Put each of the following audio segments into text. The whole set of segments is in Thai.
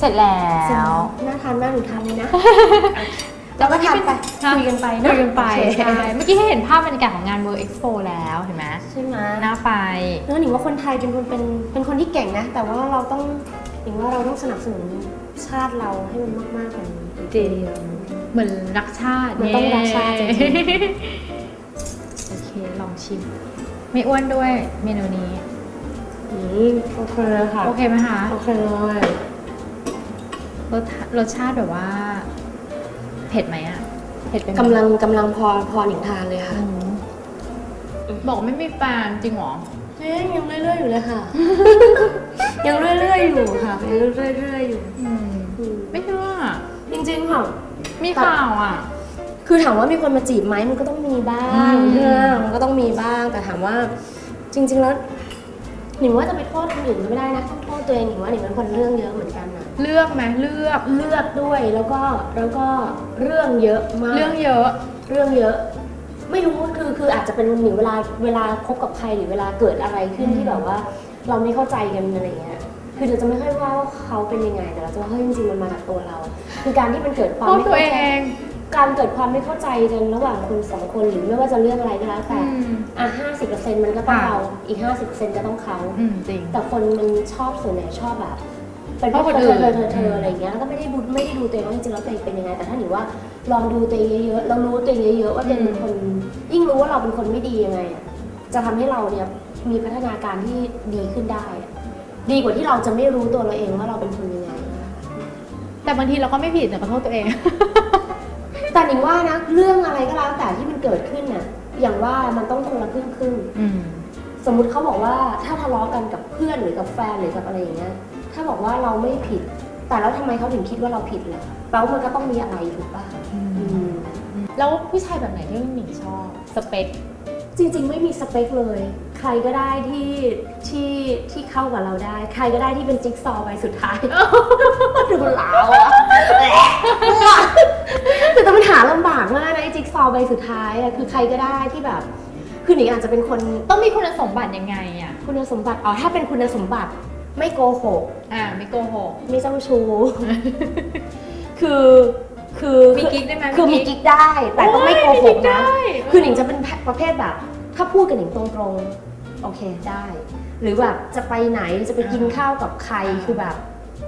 เสร็จแล้ว น่าทานมากหนูทานเลยนะ แล้วก็ทานไปค่ะคุยกันไปเนคุอะยกันไปโอเคใช่เมื่อกี้ให้เห็นภาพบรรยากาศของงาน World Expo แล้วเห็นไหมใช่ไหมน่าไปเออหนิงว่าคนไทยเป็นคนเป็นเป็นคนที่เก่งนะ แต่ว่าเราต้องหนิงว่าเราต้องสนับสนุนชาติเราให้มันมากๆกว่านี้จริงเหมือนรักชาติมันต้องรักชาติจริงโอเคลองชิมไม่อ้วนด้วยเมนูนี้อืมโอเคค่ะ โอเคไหมคะ โอเคเลย รสรสชาติแบบว่า เผ็ดไหมอะเผ็ดเป็นไหมกำลังกำลังพอพอหนิงทานเลยค่ะอืมบอกไม่มีแฟนจริงเหรอเอ๊ยยังเรื่อยๆอยู่เลยค่ะ ยังเรื่อยๆอยู่ค่ะยังเรื่อยๆอยู่อืมอืมไม่เชื่อจริงๆค่ะมีข่าวอะ คือถามว่ามีคนมาจีบไหมมันก็ต้องมีบ้างอืมใช่ไหมมันก็ต้องมีบ้างแต่ถามว่าจริง ๆ แล้ว หนิงว่าจะไปโทษคนอื่นก็ไม่ได้นะต้องโทษตัวเองหนิงว่าหนิงเป็นคนเรื่องเยอะเหมือนกันนะเลือกไหมเลือกเลือกด้วยแล้วก็แล้วก็เรื่องเยอะมากเรื่องเยอะเรื่องเยอะ ไม่รู้คือคืออาจจะเป็นหนิงเวลาเวลาคบกับใครหรือเวลาเกิดอะไรขึ้นอืมที่แบบว่า เราไม่เข้าใจกันอะไรเงี้ยคือเราจะไม่ค่อยว่าว่าเขาเป็นยังไงแต่เราจะว่าเฮ้ยจริงๆมันมาจากตัวเรา คือการที่มันเกิดความโทษไม่ตัวเข้าเอใจง การเกิดความไม่เข้าใจกันระหว่างคนสองคนหรือไม่ว่าจะเรื่องอะไรก็แล้วแต่อืมอะห้าสิบเปอร์เซ็นต์มันก็ต้องค่ะเราอีกห้าสิบเปอร์เซ็นต์ก็ต้องเขาอืมจริงแต่คนมันชอบส่วนใหญ่ชอบแบบเป็นเพราะชอบเธคนอื่อนเธอเธอเธออะไรอย่างเงี้ยแล้วก็ไม่ได้ดูไม่ได้ดูตัวเองว่าจริงๆแล้วตัวเองเป็นยังไง แต่ถ้าหนิว่าลองดูตัวเองเยอะๆเรารู้ตัวเองเยอะๆว่าตัวเองเป็นคน ยิ่งรู้ว่าเราเป็นคนไม่ดียังไงอะจะทำให้เราเนี่ยมีพัฒนาการที่ดีขึ้นได้อะดีกว่าที่เราจะไม่รู้ตัวเราเองว่าเราเป็นคนยังไงนะคะแต่บางทีเราก็ไม่ผิดแต่ขอโทษตัวเอง แต่หนิงว่านะเรื่องอะไรก็แล้วแต่ที่มันเกิดขึ้นน่ะอย่างว่ามันต้องคนละครึ่งครึ่งๆ อืม สมมุติเขาบอกว่าถ้าทะเลาะกันกับเพื่อนหรือกับแฟนหรือกับอะไรอย่างเงี้ย ถ้าบอกว่าเราไม่ผิด แต่แล้วทำไมเขาถึงคิดว่าเราผิดล่ะแปลว่ามันก็ต้องมีอะไรถูกป่ะอืมแล้วผู้ชายแบบไหนที่หนิงชอบ สเปค จริง ๆ ไม่มีสเปคเลย ใครก็ได้ที่ที่ที่เข้ากับเราได้ ใครก็ได้ที่เป็นจิ๊กซอว์ใบสุดท้าย ดูหลาวอะคือแต่มันหาลำบากมาก นะไอ้จิ๊กซอว์ใบสุดท้ายอะคือใครก็ได้ที่แบบ คือหนิงอาจจะเป็นคนต้องมีคุณสมบัติยังไงอะ คุณสมบัติอ๋อถ้าเป็นคุณสมบัติไม่โกหกอ่าไม่โกหก ไม่เจ้าชู้ คือคือมีกิ๊กได้ไหมคือมีกิ๊กได้ แต่ต้องไม่โกหกนะได้คือหนิงจะเป็นประเภทแบบ ถ้าพูดกับหนิงตรงๆ โอเคได้ หรือแบบจะไปไหนจะไปกินข้าวกับใครคือแบบ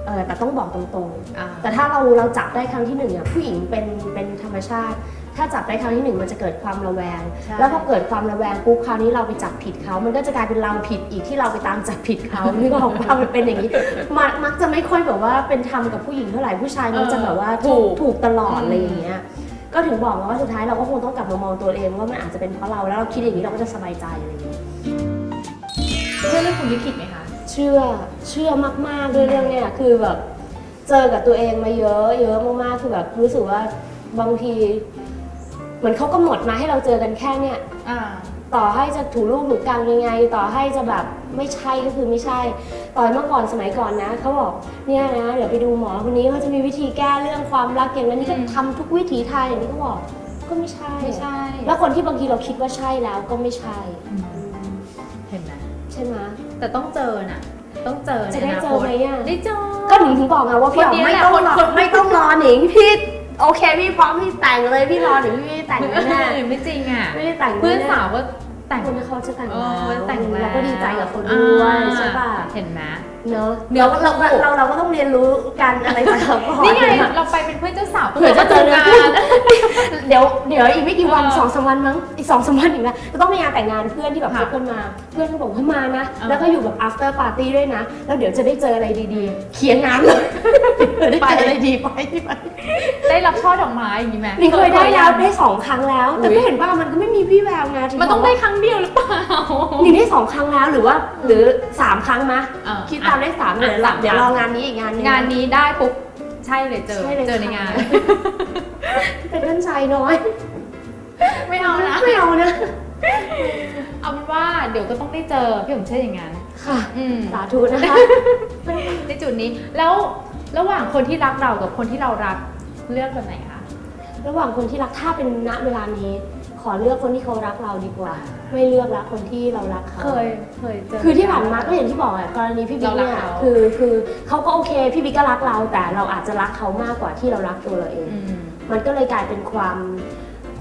เออแต่ต้องบอกตรงๆอ่าแต่ถ้าเราเราจับได้ครั้งที่หนึ่งอะผู้หญิงเป็นเป็นธรรมชาติ ถ้าจับได้ครั้งที่หนึ่งมันจะเกิดความระแวง ใช่ แล้วพอเกิดความระแวงปุ๊บคราวนี้เราไปจับผิดเขามันก็จะกลายเป็นเราผิดอีกที่เราไปตามจับผิดเขา นึกออกว่ามันเป็นอย่างนี้มักมักจะไม่ค่อยแบบว่าเป็นธรรมกับผู้หญิงเท่าไหร่ผู้ชายมันจะแบบว่าถูก ถูกตลอดอะไรอย่างเงี้ยก็ถึงบอกว่าสุดท้ายเราก็คงต้องกลับมามองตัวเองว่ามันอาจจะเป็นเพราะเราแล้วเราคิดอย่างนี้เราก็จะสบายใจอะไรอย่างเงี้ย เชื่อเรื่องคุณลิขิตไหมคะ เชื่อเชื่อมากๆด้วยเรื่องเนี้ยคือแบบเจอกับตัวเองมาเยอะเยอะมากๆคือแบบรู้สึกว่าบางที เหมือนเขากำหนดมาให้เราเจอกันแค่เนี้ยอ่า ต่อให้จะถูลูกถูกกลางยังไง ต่อให้จะแบบไม่ใช่ก็คือไม่ใช่ ตอนเมื่อก่อนสมัยก่อนนะเขาบอกเนี่ยนะเดี๋ยวไปดูหมอคนนี้เขาจะมีวิธีแก้เรื่องความรักอย่างนั้นนี่ก็อืม ทำทุกวิถีทางอย่างนี้ก็บอกก็ไม่ใช่ ไม่ใช่แล้วคนที่บางทีเราคิดว่าใช่แล้วก็ไม่ใช่ อืมเห็นไหมใช่ไหม แต่ต้องเจอน่ะ ต้องเจอในจะได้นาเจคอตไหมอะได้เจอ ก็หนิงถึงบอกไงว่าพี่อ๋อคนนี้ไม่แหละต้องคนรอคนไม่ต้องรอหนิงพี่ โอเคพี่พร้อมพี่แต่งเลยพี่รอหนิงพี่แต่งแน่ไม่จริงอะไม่ได้แต่งเพื่อนสาวก็แต่งคนที่เขาจะแต่งเอแล้วอแต่งแล้วเราก็ดีใจกับคนด้วยอ่าใช่ป่ะเห็นไหม เนอะเดี๋ยวเราเราเราเราก็ต้องเรียนรู้กันอะไรจากเขาก่อนนี่ไงเราไปเป็นเพื่อนเจ้าสาวเผื่อจะเจอกักันเดี๋ยวเดี๋ยวอีกไม่กี่วันเออสองสามวันมั้งอีกสองสามวันอีกนะจะต้องมีงานแต่งงานเพื่อนที่แบบค่ะคบกันมา เพื่อนเขาบอกว่ามานะเออแล้วก็อยู่แบบ after party ด้วยนะ แล้วเดี๋ยวจะได้เจออะไรดีๆ เขียนงานเลยได้เจออะไรดีไปไปได้รับช่อดอกไม้อย่างนี้ไหมนี่เคยได้แล้วได้ยังสองครั้งแล้ว แต่อุ๊ยก็เห็นว่ามันก็ไม่มีพี่แววไงถึมันต้องบกได้ว่าครั้งเดียวหรือเปล่านี่ได้สองครั้งแล้วหรือว่าหรือสามครั้งมะเออคิดตามได้สามอะเดี๋ยวสามเดี๋ยวครรั้องงานนี้อีกงานหนึงงานนี้ได้ปุ๊บใช่เลยเจอใช่เลยเจอในค่ะงาน เป็นท่านชายน้อย ไม่เอานะไม่เอานะเอาเป็นว่าเดี๋ยวก็ต้องได้เจอพี่ผมเชื่ออย่างนั้นค่ะอืมสาธุนะคะในจุดนี้แล้วระหว่างคนที่รักเรากับคนที่เรารักเลือกแบบไหนคะระหว่างคนที่รักถ้าเป็นณเวลานี้ ขอเลือกคนที่เขารักเราดีกว่า ไม่เลือกรักคนที่เรารักเขา เคยเคยเจอ คือที่ผ่านมาก็อย่างที่บอกอะกรณีพี่บิ๊กเรารักเนี่ยเขา คือคือเขาก็โอเคพี่บิ๊กก็รักเรา แต่เราอาจจะรักเขามากกว่าที่เรารักตัวเราเอง อืม มันก็เลยกลายเป็นความ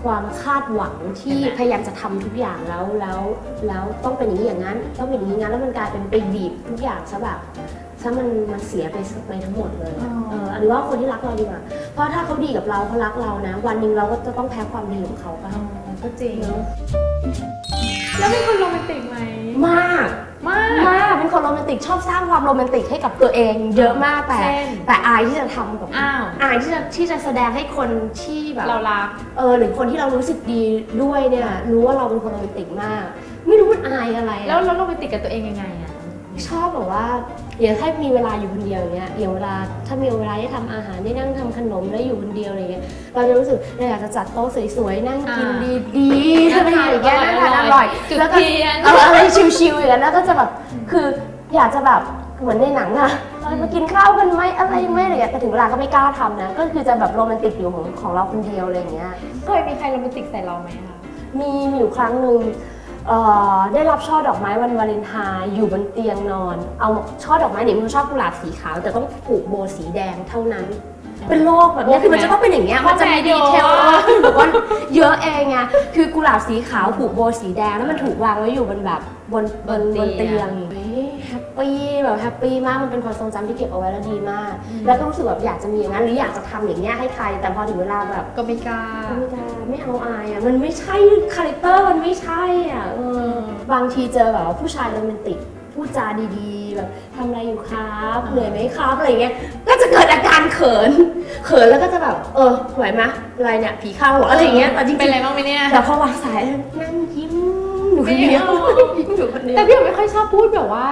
ความคาดหวังที่เห็นไหมพยายามจะทำทุกอย่างแล้วแล้วแล้วต้องเป็นอย่างนี้อย่างนั้น ต้องเป็นอย่างนี้อย่างนั้นแล้วมันกลายเป็นไปบีบทุกอย่างซะแบบซะมันมันเสียไปไปทั้งหมดเลยอะเออหรือว่าคนที่รักเราดีกว่าเพราะถ้าเขาดีกับเราเขารักเรานะ วันหนึ่งเราก็จะต้องแพ้ความดีของเขาป่ะอ๋อ ก็จริงเนอะแล้วเป็นคนโรแมนติกไหม มากมาก มากเป็นคนโรแมนติกชอบสร้างความโรแมนติกให้กับตัวเองเยอะมากแต่ เช่น แต่อายที่จะทำกับอ้าว อายที่จะที่จะแสดงให้คนที่แบบ เรารัก เออหรือคนที่เรารู้สึกดีด้วยเนี่ยรู้ว่าเราเป็นคนโรแมนติกมาก ไม่รู้มันอายอะไรอะแล้วเราโรแมนติกกับตัวเองยังไงอะ ชอบแบบว่าอย่างถ้ามีเวลาอยู่คนเดียวอย่างเงี้ยอย่างเวลาถ้ามีเวลาได้ทำอาหารได้นั่งทำขนมแล้วอยู่คนเดียวอะไรเงี้ยเราจะรู้สึกเราอยากจะจัดโต๊ะสวยๆนั่งกินอ่าดีๆอะไรอย่างเงี้ยนั่งทานอร่อยจุดแล้วก็เทียน เอออะไรชิวๆอย่างนั้นแล้วก็จะแบบคืออยากจะแบบเหมือนในหนังอะเรามากินข้าวกันไหมอะไรไหมอะไรอย่างเงี้ยแต่ถึงเวลาก็ไม่กล้าทำนะ ก็คือจะแบบโรแมนติกอยู่ของของเราคนเดียวอะไรอย่างเงี้ย เคยมีใครโรแมนติกใส่เราไหมคะ มีมีอยู่ครั้งหนึ่ง เอ่อได้รับช่อดอกไม้วันวาเลนไทน์อยู่บนเตียงนอน เอาช่อดอกไม้เนี่ยมันชอบกุหลาบสีขาวแต่ต้องผูกโบสีแดงเท่านั้น เป็นโลกแบบเนี้ยคือมันจะต้องเป็นอย่างเงี้ยมันจะมีดีเทลคือแบบว่าเยอะเองไงคือกุหลาบสีขาวผูกโบสีแดงแล้วมันถูกวางไว้อยู่บนแบบบนบนบนเตียงแฮ ปปี้แบบแฮปปี้มากมันเป็นความทรงจำที่เก็บเอาไว้แล้วดีมาก แล้วก็รู้สึกแบบอยากจะมีอย่างนั้นหรืออยากจะทำอย่างเงี้ยให้ใคร แต่พอถึงเวลาแบบก็ไม่กล้า ไม่ได้ไม่เอาอายอะมันไม่ใช่คาแรคเตอร์มันไม่ใช่อะเออบางทีเจอแบบว่าผู้ชายโรแมนติกพูดจาดีๆแบบทำอะไรอยู่ครับเหนื่อยไหมครับอะไรเงี้ยก็จะเกิดอาการเขิน เขินแล้วก็จะแบบเออไหวไหมอะไรเนี่ยผีเข้าเหรออะไรเงี้ยแต่จริงๆเป็นอะไรบ้างไหมเนี่ยแต่พอวางสายนั่งยิ้มอยู่คนเดียวไม่เอายิ้มอยู่คนเดียว แต่พี่ไม่ค่อยชอบพูดแบบว่า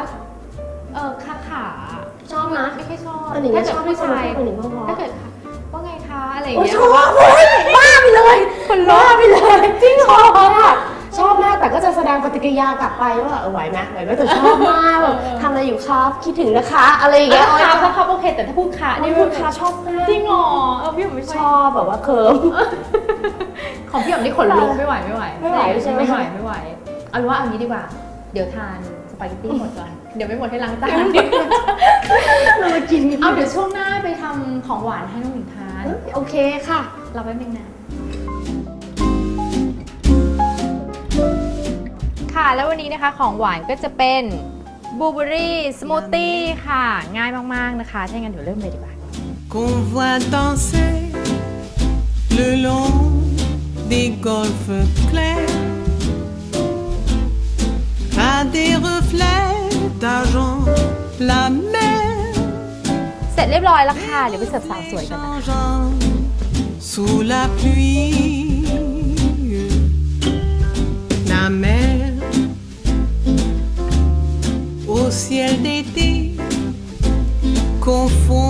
ไม่ค่อยชอบตอนนี้ถ้าชเกิดอบให้ผู้คนชายพูดคนหนึ่งเพราะถ้าเกิดว่าไงคะอะไรอย่างโอ้เงี้ยชอบเฮ้ยบ้าไปเลยคนบ้าไปเลยจริงชอบมากชอบมากแต่ก็จะแสดงปฏิกิริยากลับไปว่าเออไหวไหมไหวไหมแต่ชอบมากแบบทำอะไรอยู่ครับคิดถึงนะคะอะไรอย่างเงี้ย ค่ะถ้าเขาโอเคแต่ถ้าพูดขานี่นี่พูดค่ะชอบมากจริงเหรอเออพี่ผมไม่ชชอบอบแบบว่าเคิร์ม ของพี่ผมนี่ขนลุกไม่ไหวไม่ไหวไม่ไหวใช่ไหม ไม่ไหวไม่ไหวเอาเป็นว่าเอางี้ดีกว่า เดี๋ยวทานสปาเกตตี้หมดก่อนเดี๋ยวไม่หมดให้ล้างจานเรามา กินกันเอาเดี๋ยวช่วงหน้าไปทำของหวานให้น้องหญิงทาน โอเคค่ะ เราแป๊บนึงนะค่ะ แล้ววันนี้นะคะของหวานก็จะเป็นบลูเบอรี่สมูทตี้ค่ะ ง่ายมากๆนะคะ ถ้างั้นเดี๋ยวเริ่มเลยดีกว่า qu'on voit danser le long des golfes clairs à des reflets d'argent la mer เส ร็จเรียบร้อยแล้วค่ะ เดี๋ยวไปเสิร์ฟสาวสวยกันนะคะ au ciel d'été confond.